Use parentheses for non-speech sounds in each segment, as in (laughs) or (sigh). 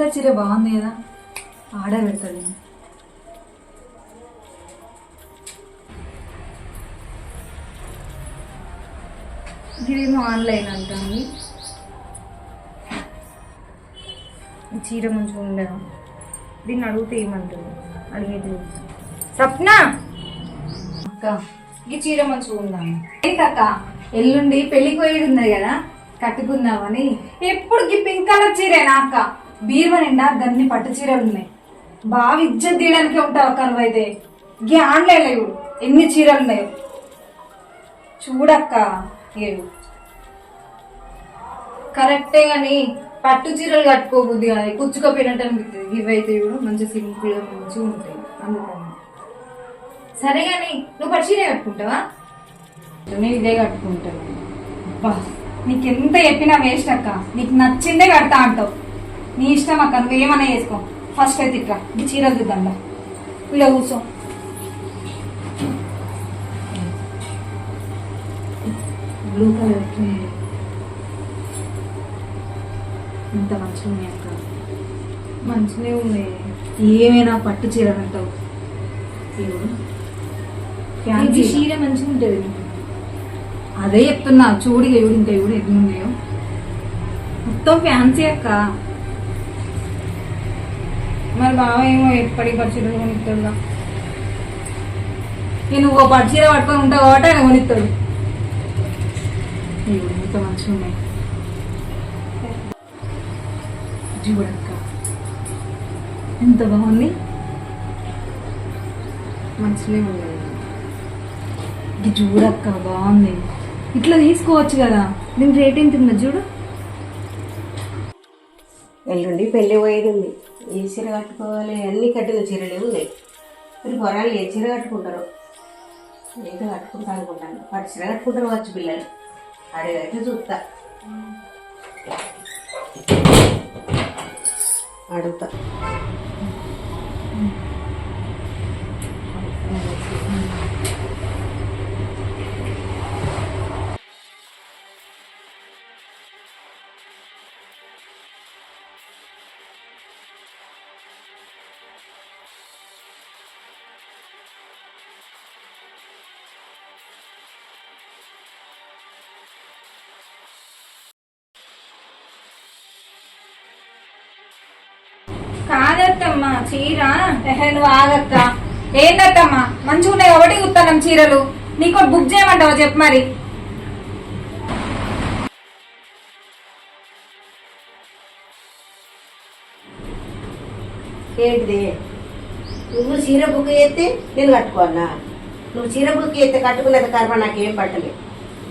Colour చీర బాగుంది కదా. ఆర్డర్ పెడతాడు ఇదేమో ఆన్లైన్ అంటాను చీర మంచిగా ఉండదు. దీన్ని అడిగితే ఏమంటుంది అడిగేది సప్న అక్క ఈ చీర మంచిగా ఉందా? అక్క? ఎల్లుండి పెళ్ళికి పోయేది ఉన్నది కదా? కట్టుకుందామని. ఎప్పుడు ఈ పింక్ కలర్ చీరేనా అక్క? బీరువా నిండా గన్ని పట్టు చీరలు ఉన్నాయి. బాగా ఇజ్జత్ తీయడానికి ఉంటావు కనువ అయితే. గీ ఆన్లైన్ లేవు ఎన్ని చీరలు ఉన్నాయో. చూడక్క ఏడు. కరెక్టే కానీ పట్టు చీరలు కట్టుకోబుద్ది కదా. కుచ్చుకోపోయినట్టు అనిపిస్తుంది ఇవైతే చూడు మంచి సింపుల్గా మంచిగా ఉంటాయి. అందుకని. సరే కానీ నువ్వు పట్టు చీరే కట్టుకుంటావా? నేను ఇదే కట్టుకుంటాను. అబ్బా నీకు ఎంత చెప్పినా వేస్ట్ అక్క. నీకు నచ్చిందే కడతా అంటావు. నీ ఇష్టం అక్క నువ్వేమన్నా చేసుకో. ఫస్ట్ అయితే ఇట్లా ఈ చీరలు చూద్దాం ఇలా కూర్చో. బ్లూ కలర్ ఇంత మంచిగా ఉన్నాయి అక్క. మంచిగా ఉన్నాయి ఏమైనా పట్టు చీర అంటావు ఫ్యాన్సీ చీర. మంచిగా ఉంటుంది అదే చెప్తున్నా చూడు ఎవడు ఇంకా ఎవడు ఎన్ని ఉన్నాయో మొత్తం ఫ్యాన్సీ అక్క. మరి బావ ఏమో ఎప్పటికి పట్టుచీరలు కొనిస్తాడుగా నేను ఓ పట్టుచీర పట్టుకొని ఉంటావు కాబట్టి ఆయన కొనిస్తాడు ఇవి ఎంత మంచిగా ఉన్నాయి. చూడక్క ఎంత బాగుంది? మంచిగా ఉంది. ఇది చూడక్క బాగుంది. ఇట్లా తీసుకోవచ్చు కదా. దీని రేట్ ఎంత ఉందో చూడు? ఎల్లుండి పెళ్ళి పోయేది ఉంది. ఏ చీర కట్టుకోవాలి? అన్ని కట్టిన చీరలే ఉన్నాయి. మరి పొరాలు ఏ చీర కట్టుకుంటారు? ఏదో కట్టుకుంటా అనుకుంటాను. పట్టు చీర కట్టుకుంటారు వచ్చి పిల్లలు. అడిగైతే చూస్తా. అడుగుతా. చీర? నువ్వు ఆగక్క. ఏందత్తమ్మా? మంచిగా ఉన్నాయి ఒకటి కుత్తానం చీరలు. నీకు బుక్ చేయమంటావా చెప్పు మరి. ఏంటిది? నువ్వు చీర బుక్ చేస్తే నేను కట్టుకోవాలా నువ్వు చీర బుక్ చేస్తే కట్టుకునేది కర్మ నాకేం పట్టలేదు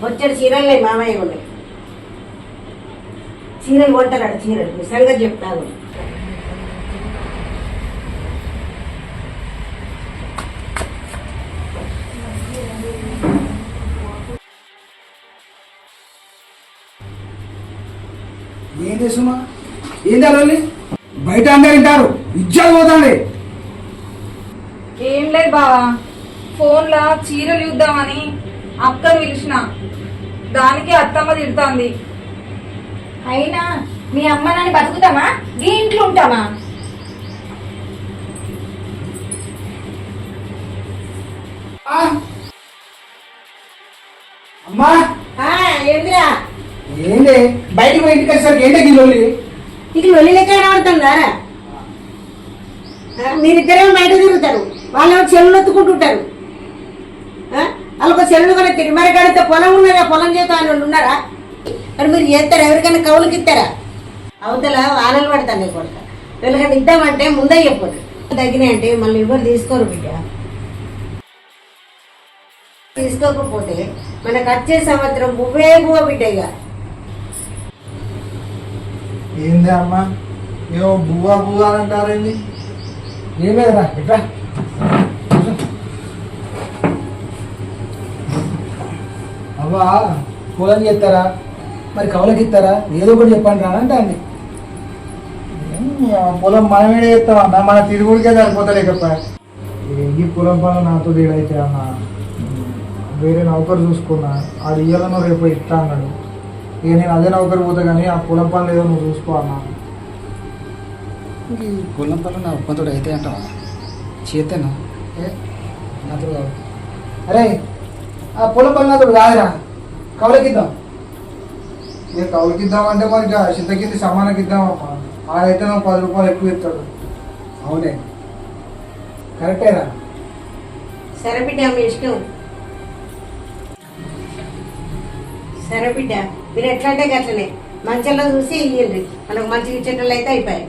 వచ్చాడు చీరలు లేవు మామయ్య ఉన్నాయి చీరలు కొంటాడు చీరలు. నీ సంగతి చెప్తాను. చేస్తున్నా? ఏం తెలవాలి బయట అందరు వింటారు. ఇజ్జలు పోతాండి. ఏం లేదు బావా. ఫోన్లో చీరలు చూద్దామని అక్కను పిలిచిన. దానికి అత్తమ్మ తిడుతోంది. అయినా మీ అమ్మ నాన్న బతుకుతామా? ఈ ఇంట్లో ఉంటామా? ఆ? అమ్మా? ఏందిరా? ఏంది? బయటకు పోయి ఇంటికి వచ్చేసరికి ఏంటి గిల్లొల్లి నీకు లొల్లి లెక్క కనబడుతుందా మీరిద్దరేమో బయట తిరుగుతారు. వాళ్ళు చెల్లు ఎత్తుకుంటుంటారు. వాళ్ళకు చెల్లు కూడా తిరిగి కడితే పొలం ఉన్నారా పొలం చేత వాళ్ళు ఉన్నారా? మరి మీరు చేస్తారా? ఎవరికైనా కౌలుకి ఇస్తారా? అవతల వానలు పడతాను నీ కొడుక. వీళ్ళకన్నా ఇద్దామంటే ముందే చెప్పదు తగ్గినాయంటే మళ్ళీ ఎవరు తీసుకోరు బిడ్డ. తీసుకోకపోతే మనకు వచ్చే సంవత్సరం బువ్వే బువ్వ బిడ్డ ఇక. ఏంది అమ్మా? ఏమో బువ్వా బువ్వా అని అంటారేంది? ఏం లేదురా ఇట్లా అవ్వా కూలని చెప్తారా మరి కవులకి ఇస్తారా? ఏదో ఒకటి చెప్పండి రా అంటే అండి పొలం మనమేడే చేస్తామన్నా మన తిరుగుడికే సరిపోతలేకప్ప. ఈ పొలం పనులు నాతో ఏడైతే అన్న? వేరే నౌకరు చూసుకున్నా ఆడు ఇయ్యాలను రేపు ఇస్తా అన్నాడు. ఇక నేను అదే నౌకరు పోతా కానీ ఆ పొలం పనులు ఏదో నువ్వు చూసుకో అన్నా. ఈ పొలం పనులు నా ఒప్పంతో అయితే అంటావా? చేతేనా? ఏ? నాతో కాదు. అరే ఆ పొలం పని నాతో కాదురా. కవలకిద్దాం ఇక కవలకిద్దామంటే మరి ఇక చింతకింది సమానకి ఇద్దామమ్మా ఆడైతే నువ్వు పది రూపాయలు ఎక్కువ ఇస్తాడు. అవునే. కరెక్టేరా సరే బిడ్డ మీ ఇష్టం. సరే బిడ్డ. మీరు ఎట్లా అంటే గట్లనే. మంచిలో చూసి ఇయ్యండి మనకు మంచిగా ఇచ్చేటట్లు అయితే అయిపోయాయి.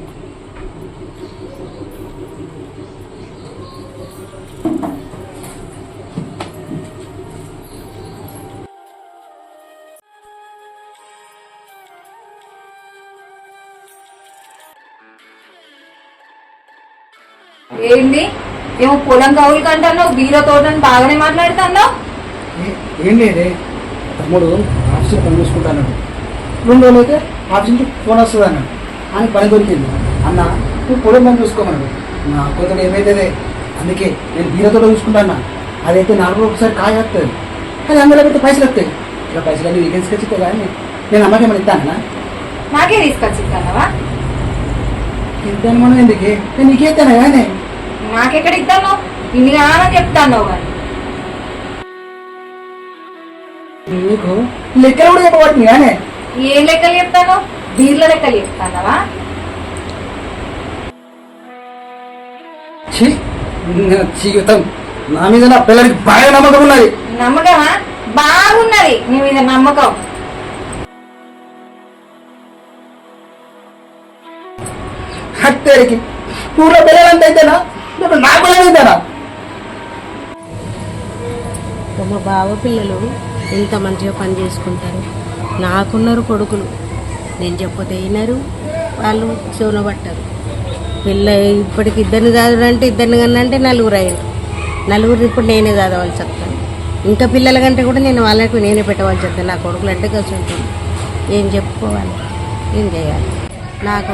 ఏంది? ఏమో పొలం కవులు కంటున్నావు బీర తోటని బాగానే మాట్లాడుతున్నావు? ఏ- ఏం లేదే. తమ్ముడు ఆఫీస్లో పని చూసుకుంటాను రెండు రోజులు అయితే ఆఫీస్ నుంచి ఫోన్ వస్తుంది అన్న అని పని దొరికింది. అన్న నువ్వు పొలం పని చూసుకోమన్నాడు. నా కొంత ఏమైతే అందుకే నేను బీరతో చూసుకుంటాను అదైతే నాలుగు ఒకసారి కాయ వస్తుంది అది అందులో పెడితే పైసలు వస్తాయి. ఇలా పైసలు అన్ని వీకెండ్స్కి వచ్చి కానీ నేను అమ్మకి ఏమైనా ఇస్తాను నాకే తీసుకొచ్చి ఇస్తానవా? ఇద్దాను మనం ఎందుకే? నేను నీకే ఇస్తాను కానీ? నాకెక్కడ ఇస్తాను ఇన్ని కావాలని చెప్తాను కానీ నీకు లెక్కలు కూడా చెప్పబడుతుంది కానీ ఏం లెక్కలు చెప్తాను? బీర్ల లెక్కలు చెప్తానవా? ఛీ, నా జీవితం నా మీద నా పిల్లలకి బాగా నమ్మకం ఉన్నది. నమ్మకమా? బాగున్నది నీ మీద నమ్మకం. హత్తేరికి ఊళ్ళో పిల్లలంత అయితేనా? నా పిల్లలు అయితేనా? మా బావ పిల్లలు ఎంత మంచిగా పని చేసుకుంటారు? నాకున్నారు కొడుకులు. నేను చెప్పతే వినరు వాళ్ళు చెవునబట్టారు పిల్ల ఇప్పటికి ఇద్దరిని చదవడంటే ఇద్దరిని కన్నా అంటే నలుగురు అయ్యారు. నలుగురు ఇప్పుడు నేనే చదవాలి చెప్తాను. ఇంకా పిల్లల కంటే కూడా నేను వాళ్ళకి నేనే పెట్టవలసి చెప్తాను. నా కొడుకులు అంటే కలిసి ఉంటుంది. ఏం చెప్పుకోవాలి? ఏం చేయాలి? నాకు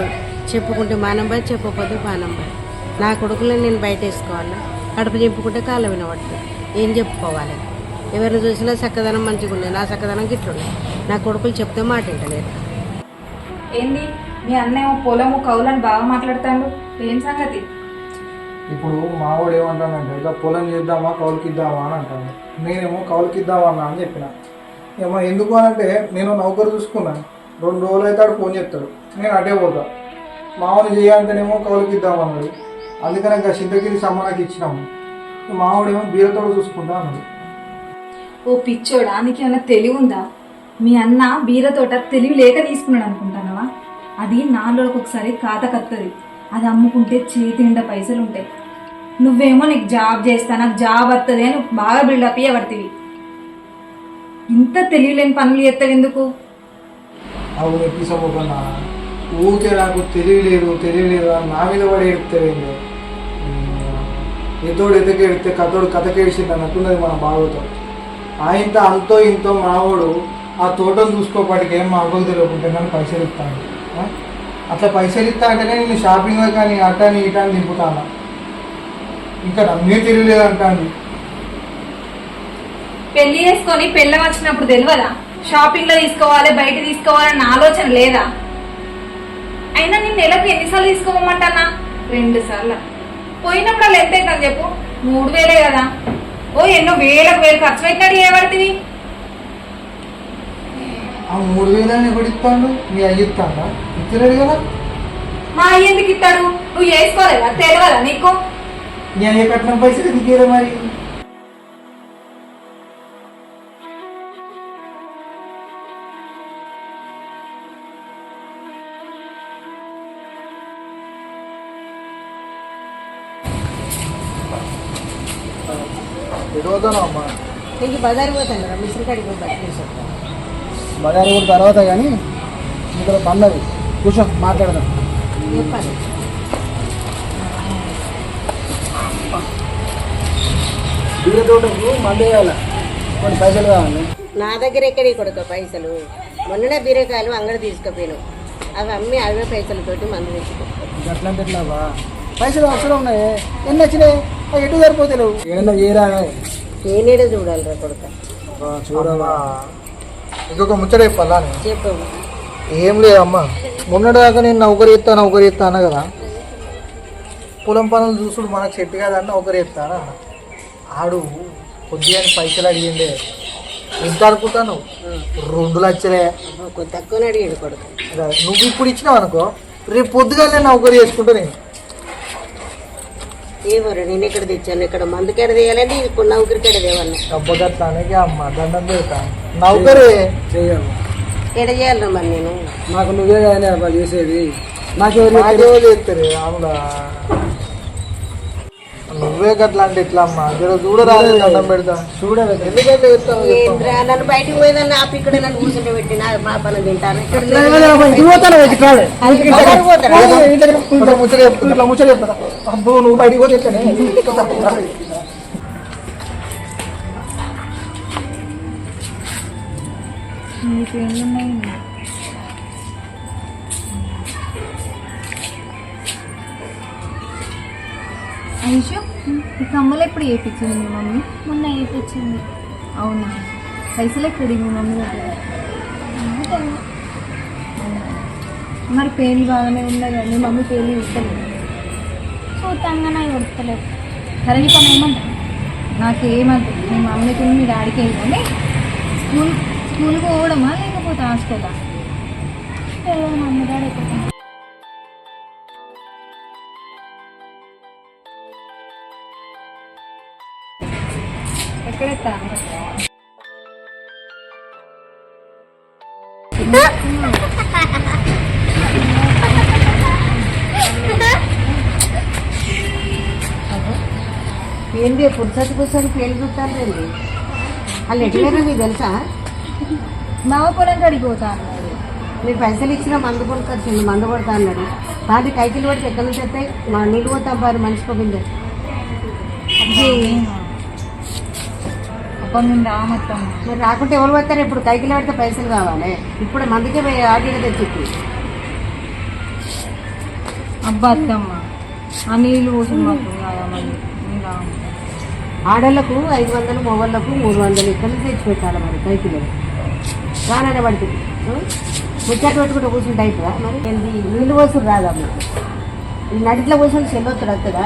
చెప్పుకుంటే మానం బాయ్ చెప్పకపోతే మానం బాయ్. నా కొడుకులను నేను బయట వేసుకోవాలి? కడుపు చెప్పుకుంటే కాళ్ళ వినబడుతుంది ఏం చెప్పుకోవాలి? ఎవరిని చూసినా చక్కదనం మంచిగా ఉంది నా చక్కదనం గిట్లుంది నా కొడుకులు చెప్తే మాట వింటలేరు ఏంది? మీ అన్నేమో పొలము కవులని బాగా మాట్లాడుతాడు. ఏం సంగతి? ఇప్పుడు మావాడు ఏమంటానంటే ఇక పొలం చేద్దామా కౌలుకిద్దామా అని అంటాను నేనేమో కౌలుకిద్దామా అన్నా అని చెప్పిన. ఏమో ఎందుకు అని అంటే నేను నౌకరు చూసుకున్నాను రెండు రోజులు అయితే ఆడు ఫోన్ చెప్తాడు నేను అటే పోతా. మామూలు చేయాలంటేనేమో కౌలుకిద్దామన్నాడు అందుకని ఇంకా చింతకిరి సమ్మానకి ఇచ్చినాము. మావాడేమో బీరతోడు చూసుకుంటా అన్నాడు. ఓ పిచ్చోడా నీకేమైనా తెలివి ఉందా మీ అన్న బీరతోట తెలివి లేక తీసుకున్నాడు అనుకుంటానవా? అది నాలుగు ఒకసారి కాతకత్తది అది అమ్ముకుంటే చేతి నిండా పైసలు ఉంటాయి నువ్వేమో నీకు జాబ్ చేస్తా నాకు జాబ్ వస్తుంది అని బాగా బిల్డప్ ఇవ్వబడుతుంది ఇంత తెలియలేని పనులు చేస్తావు ఎందుకు అవును ఊరికే నాకు తెలియలేదు తెలియలేదు నా మీద పడి ఏడుపుతావేందో ఎదోడు ఎతకి ఎడితే కథోడు కథకేడిసింది అన్నట్టున్నది మన బావతో. ఆయనతో అంతో ఇంతో మావోడు ఆ తోటను చూసుకోపాటికి ఏం మా అవ్వకు తెలియకుంటే నన్ను పైసలు ఇస్తాను అట్లా పైసలు ఇస్తా అంటేనే నేను షాపింగ్ కానీ అటాని ఇటాని దింపుతాను? ఇంకా నమ్మే తెలియలేదు అంటాను పెళ్ళి చేసుకొని పెళ్ళం వచ్చినప్పుడు తెలియదా షాపింగ్లో తీసుకోవాలి బయట తీసుకోవాలన్న ఆలోచన లేదా? అయినా నేను నెలకు ఎన్నిసార్లు తీసుకోమంటానా? రెండు సార్లు. పోయినప్పుడు వాళ్ళు ఎంత అవుతుంది చెప్పు. మూడు వేలే కదా. ఓ ఎన్నో వేలకు వేలు ఖర్చు పెట్టినట్టు ఏ పడుతుంది ఆ మూడు వేలని ఎవడు ఇస్తాడు? మీ అయ్యి ఇస్తాడా? ఇచ్చలేడు కదా. మా అయ్య ఎందుకు ఇస్తాడు? నువ్వు చేసుకోలేదా? తెలియదా నీకు? నీ అయ్య కట్టిన పైసలు దిగేదా మరి? బజారు పోతాను కదా మిషన్ కాడికి. బజారు కూడా తర్వాత కానీ ఇక్కడ పన్నది కూర్చో మాట్లాడదాం. చెప్పాలి. బీర తోటకు మందు వేయాలి కొన్ని పైసలు కావాలి. నా దగ్గర ఎక్కడి కొడుక పైసలు? మొన్ననే బీరకాయలు అంగడి తీసుకుపోయాను. అవి అమ్మి అవే పైసలతోటి మందు తెచ్చుకో అట్లా పెట్టినావా పైసలు అవసరం ఉన్నాయి. ఎన్ని వచ్చినాయి? ఎటు సరిపోతలేవు? ఏమన్నా ఏరా నేనేడే చూడాలిరా కొడుక. చూడవా. ఇంకొక ముచ్చట చెప్పాలా నేను? చెప్పు. ఏం లేదమ్మా. మొన్నటిదాకా నేను నౌకరి ఎత్తా నౌకరి ఎత్తా అన్న కదా. పొలం పనులు చూసుడు మనకు సెట్ కాదని ఒకరు చెప్తాను అన్న ఆడు కొద్దిగా పైసలు అడిగిండే. ఎంత అనుకుంటాను? రెండు లక్షలే. కొంచెం తక్కువనే అడిగాడు కొడుకు. నువ్వు ఇప్పుడు ఇచ్చినావు అనుకో రేపు పొద్దుగానే నౌకరీ చేసుకుంటా నేను. ఏమోరా నేను ఎక్కడ తెచ్చాను? ఇక్కడ మందుకెడ ఇప్పుడు నౌకరికెడ అమ్మ దండం పెడతాను నౌకరీ? చెయ్యాలి ఎడ చేయాలరా మరి నేను? నాకు నువ్వే కానీ చేసేది. చేస్తారు అవునా? నువ్వే గట్లా అంటే ఎట్లా అమ్మా జర చూడరాదు దండం పెడతా. చూడవే ఎందుకంటే చెప్తాను ఏంద్రా? నన్ను బయటికి పోయేదాన్ని ఆపి ఇక్కడ నన్ను కూర్చుంటే పెట్టి నా మా పని తింటాను. ఇక్కడ ఎవరు పోతారా? ఇట్లా ముచ్చట చెప్తున్నా ఇట్లా ముచ్చట చెప్తా. అబ్బో నువ్వు బయటికి పోతే ఎట్లనే? నీకేమున్నాయి ఐషు ఈ కమ్మలు ఎప్పుడు చేయించింది మీ మమ్మీ? మొన్న వేయించింది అవునా? పైసలు ఎక్కడి మీ మమ్మీ దగ్గర? మరి పేరు బాగానే ఉండదు మీ మమ్మీ పేరు ఇస్తుంది చూతంగానే కొడతలేదు. సరే నీ పని ఏమంటా నాకేమద్దు మీ మమ్మీకి మీ డాడీకి వెళ్ళండి స్కూల్ స్కూల్కి పోవడమా? లేకపోతే హాస్టలా? మమ్మీ డాడీ ఎక్కడెత్తా (laughs) ఏంది పురుషానికి పేరు చూస్తాను రండి వాళ్ళు ఎట్లేదో మీకు తెలుసా? పొలం పోతా అన్నాడు. మీరు పైసలు ఇచ్చిన మందు కొనుకొచ్చింది మందు కొడతా అన్నాడు. దాన్ని కైకిలు పడితే ఎక్కడి నుంచి వస్తాయి? మా నీళ్ళు పోతాం పారు మనిషి పోయింది నుండి ఆ మొత్తం. మరి రాకుంటే ఎవరు పోతారు? ఇప్పుడు కైకిలు పడితే పైసలు కావాలి. ఇప్పుడు మందుకే పోయి ఆడిగా తెచ్చి అబ్బా అత్తమ్మ ఆ నీళ్ళు. ఆడోళ్ళకు ఐదు వందలు మొగోళ్ళకు మూడు వందలు ఇక్కడ నుంచి తెచ్చి పెట్టాలి మరి కైకిలు. రాననే పడుతుంది. ముచ్చట పెట్టుకుంటూ కూర్చుంటే అవుతుందా మరి? నీళ్ళు పోసుడు రాదమ్మ ఈ నడిట్లో కూర్చొని చెల్లొత్తుడు వస్తుందా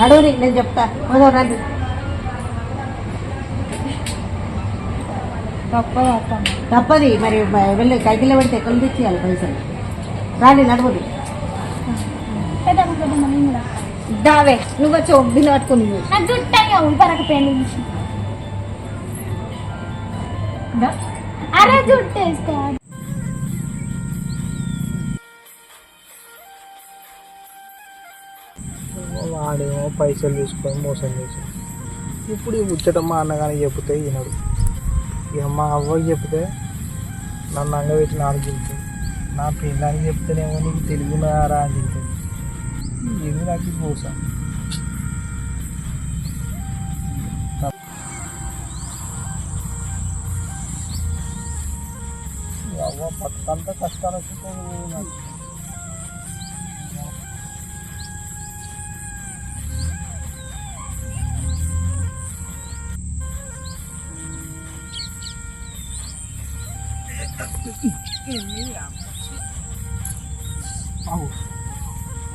నడువుని నేను చెప్తా. పోదాం రండి. తప్పదు మరి వెళ్ళి కైకిలో పెడితే ఎక్కడ నుంచి తెచ్చేయాలి పైసలు? రాండి కూడా దావే నువ్వు వచ్చి ఒడ్డుని పట్టుకుని పరకపోయింది. అరే జుట్టు వేసుకో వాడేమో పైసలు తీసుకొని మోసం చేసి ఇప్పుడు ఈ ముచ్చట మా అన్నగానే చెప్తే ఈనాడు ఇక మా అవ్వకి చెప్తే నన్ను అంగబెట్టి నాకు నా పిల్లానికి చెప్తేనేమో నీకు తెలుగునారా అని చెప్తుంది ఇది నాకు కోసం ఈ అవ్వ పక్కంతా కష్టాలు వచ్చిపోయి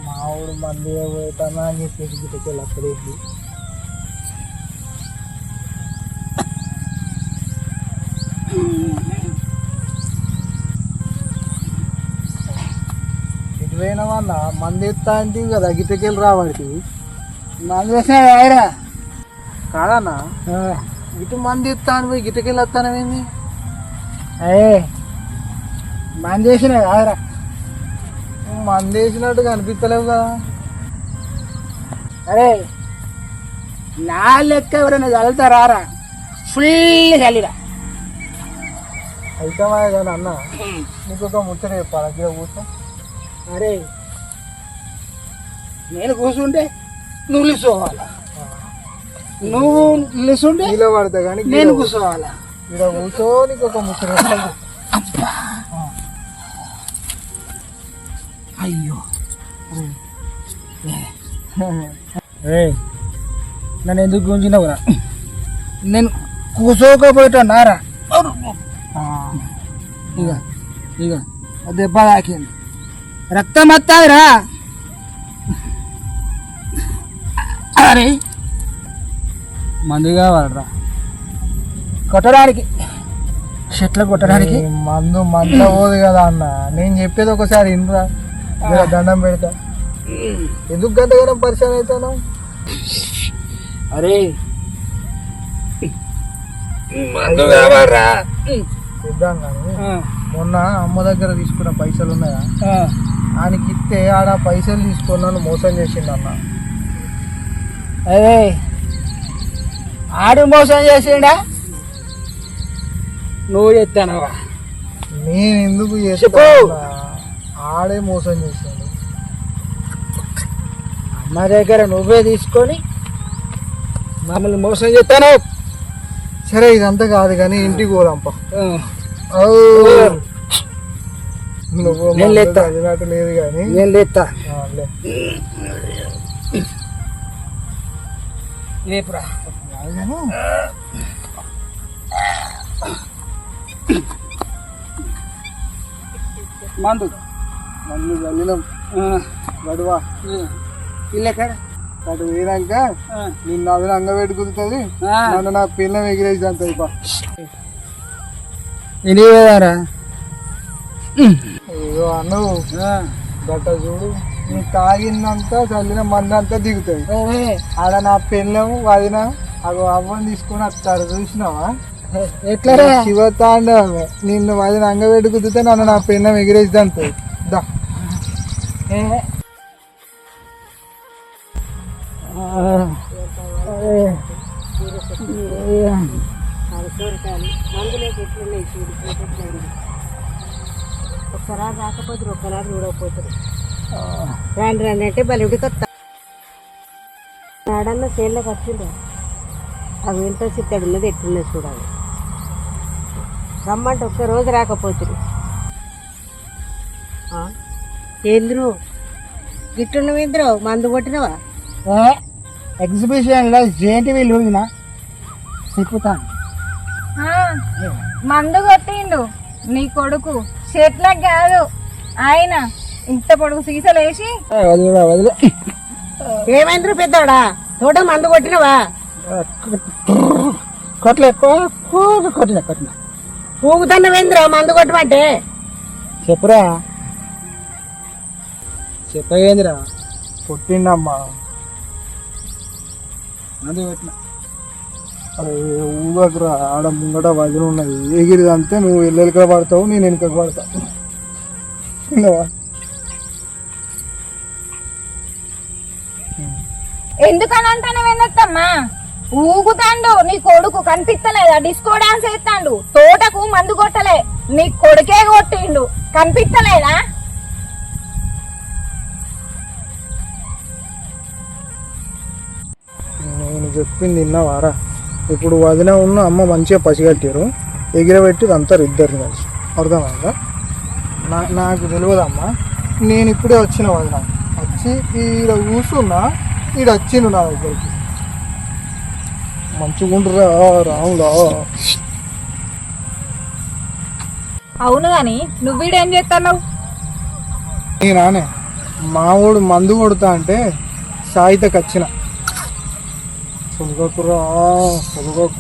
మావుడు మంది పోతానా అని చెప్పేసి గిట్టకి అక్కడేసి ఇటు పోయిన వాళ్ళ మంది ఎత్తా అంటే కదా గిట్టకెళ్ళి రావాడికి మంది వేసిన కాదన్నా. ఇటు మంది ఎత్తా అని పోయి గిట్టకెళ్ళి వస్తానమేంది అయ్యే. మంది వేసిన కాదురా. మంది వేసినట్టు కనిపిస్తలేవు కదా. అరే నా లెక్క ఎవరైనా చల్లుతారా ఫుల్ చల్లిరా అయితే కానీ అన్న. నీకు ఒక ముచ్చట చెప్పాలి? ఇక్కడ కూర్చో. అరే నేను కూర్చుంటే నువ్వు కూర్చోవాలా నువ్వు నిలుచుంటే నీలో పడతా కానీ నేను కూర్చోవాలా? ఇక్కడ కూర్చో నీకు ఒక ముచ్చట. అయ్యో. నన్ను ఎందుకు గుంజినావురా నేను కూర్చోకపోయేటా నారా ఇక ఇక దెబ్బ తాకింది. రక్తం వస్తాదిరా మరి మందు కావాలరా? కొట్టడానికి. చెట్లు కొట్టడానికి. మందు మంద పోదు కదా అన్న. నేను చెప్పేది ఒకసారి ఇన్రా జర దండం పెడతా. ఎందుకు గంటగానం పరిచయం అవుతాను అరే. ఇద్దాం కానీ మొన్న అమ్మ దగ్గర తీసుకున్న పైసలు ఉన్నాయా? ఆయనకి ఇస్తే ఆడ పైసలు తీసుకొని నన్ను మోసం చేసిండు అన్న అరే. ఆడు మోసం చేసిండా? నువ్వు చెప్తానవా? నేను ఎందుకు చెప్పు. ఆడే మోసం చేసిండు అమ్మ దగ్గర నువ్వే తీసుకొని మమ్మల్ని మోసం చేస్తాను సరే ఇదంతా కాదు కానీ ఇంటికి పోదాంపా నువ్వు నేను లేస్తా. లేదు కానీ. నేను లేస్తా మందు. మందు చల్లినాం గడువా. ఇల్లెక్కడ అటు పోయినాక నిన్ను అది అంగబెట్టి కుదుతుంది నన్ను నా పిల్లం ఎగిరేసి అంత పోదారా ఏదో అన్నావు గట్ట చూడు. నీ తాగిందంతా చల్లిన మందంతా దిగుతుంది. ఆడ నా పెళ్ళం వదిన అగో అవ్వని తీసుకొని వస్తారు చూసినావా? ఎట్లరా? శివతాండవే నిన్ను వదిన అంగబెట్టి కుదితే నన్ను నా పెళ్ళం ఎగిరేసి అంతది దా. ఒక్కరా రాకపోతే ఒక్కరా చూడకపోతారు రాండి రండి అంటే బలివిడి కొత్త నాడన్న చేనులోకి వచ్చిండ్రు అవి ఎంత చిత్తడి ఉన్నది ఎట్టున్నది చూడాలి. రమ్మంటే ఒక్క రోజు రాకపోతురు. ఏంద్రు? గిట్టున్నవేంద్రు మందు కొట్టినవా? ఎగ్జిబిషన్లో జేంటి వీళ్ళు చెప్పుతాను ఆ, మందు కొట్టిండు. నీ కొడుకు. చెట్లకు కాదు. ఆయన ఇంత పొడుగు సీసలు వేసి వదిలే వదిలే. ఏమైంద్రు పెద్దోడా? తోట మందు కొట్టినవా? కొట్ల ఎక్కువ కొట్టిన కొట్టిన ఊగుతున్నవేంద్ర మందు కొట్టమంటే? చెప్పురా. చెప్పగేందిరా? కొట్టిండమ్మా అదే కొట్టిన అరే ఊగకురా? ఆడ ముంగట వదిన ఉన్నది. ఎగిరిది అంతే నువ్వు ఎల్లెలక పడతావు నేను వెనుక పడతా. ఎందుకని అంటాను వినత్తమ్మా ఊగుతాండు నీ కొడుకు కనిపిస్తలేదా. డిస్కో డాన్స్ వేస్తాండు తోటకు మందు కొట్టలే. నీ కొడుకే కొట్టిండు. కనిపిస్తలేదా? చెప్పింది విన్నావారా? ఇప్పుడు వదిన ఉన్న అమ్మ మంచిగా పసిగట్టారు ఎగిరబెట్టి అంతారు ఇద్దరిని కలిసి. అర్థమైందా? నా నాకు తెలియదమ్మా. నేను ఇప్పుడే వచ్చిన వదిన. వచ్చి ఈడ కూర్చున్నా ఈడ వచ్చిండు నా దగ్గరికి. మంచిగుండ్రా రాములా అవును గాని నువ్వీడేం చేస్తున్నావు నేనానే మావోడు మందు కొడతా అంటే సాయితకి వచ్చిన. 가져갈 거라. 가져갈